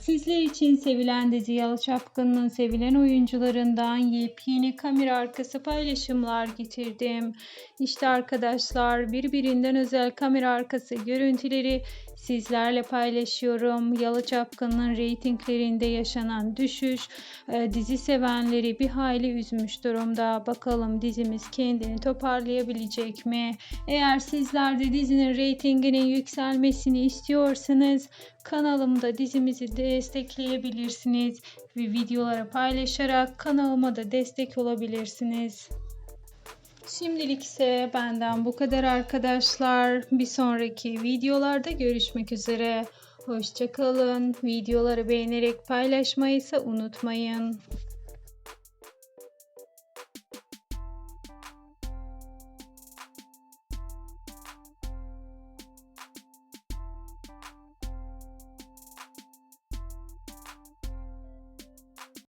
Sizler için sevilen dizi Yalı sevilen oyuncularından yepyeni kamera arkası paylaşımlar getirdim. İşte arkadaşlar birbirinden özel kamera arkası görüntüleri sizlerle paylaşıyorum. Yalı Çapkın'ın reytinglerinde yaşanan düşüş e, dizi sevenleri bir hayli üzmüş durumda. Bakalım dizimiz kendini toparlayabilecek mi? Eğer sizler de dizinin reytinginin yükselmesini istiyorsanız kanalımda dizimizi destekleyebilirsiniz ve videoları paylaşarak kanalıma da destek olabilirsiniz. Şimdilik ise benden bu kadar arkadaşlar. Bir sonraki videolarda görüşmek üzere. Hoşçakalın. Videoları beğenerek paylaşmayı ise unutmayın.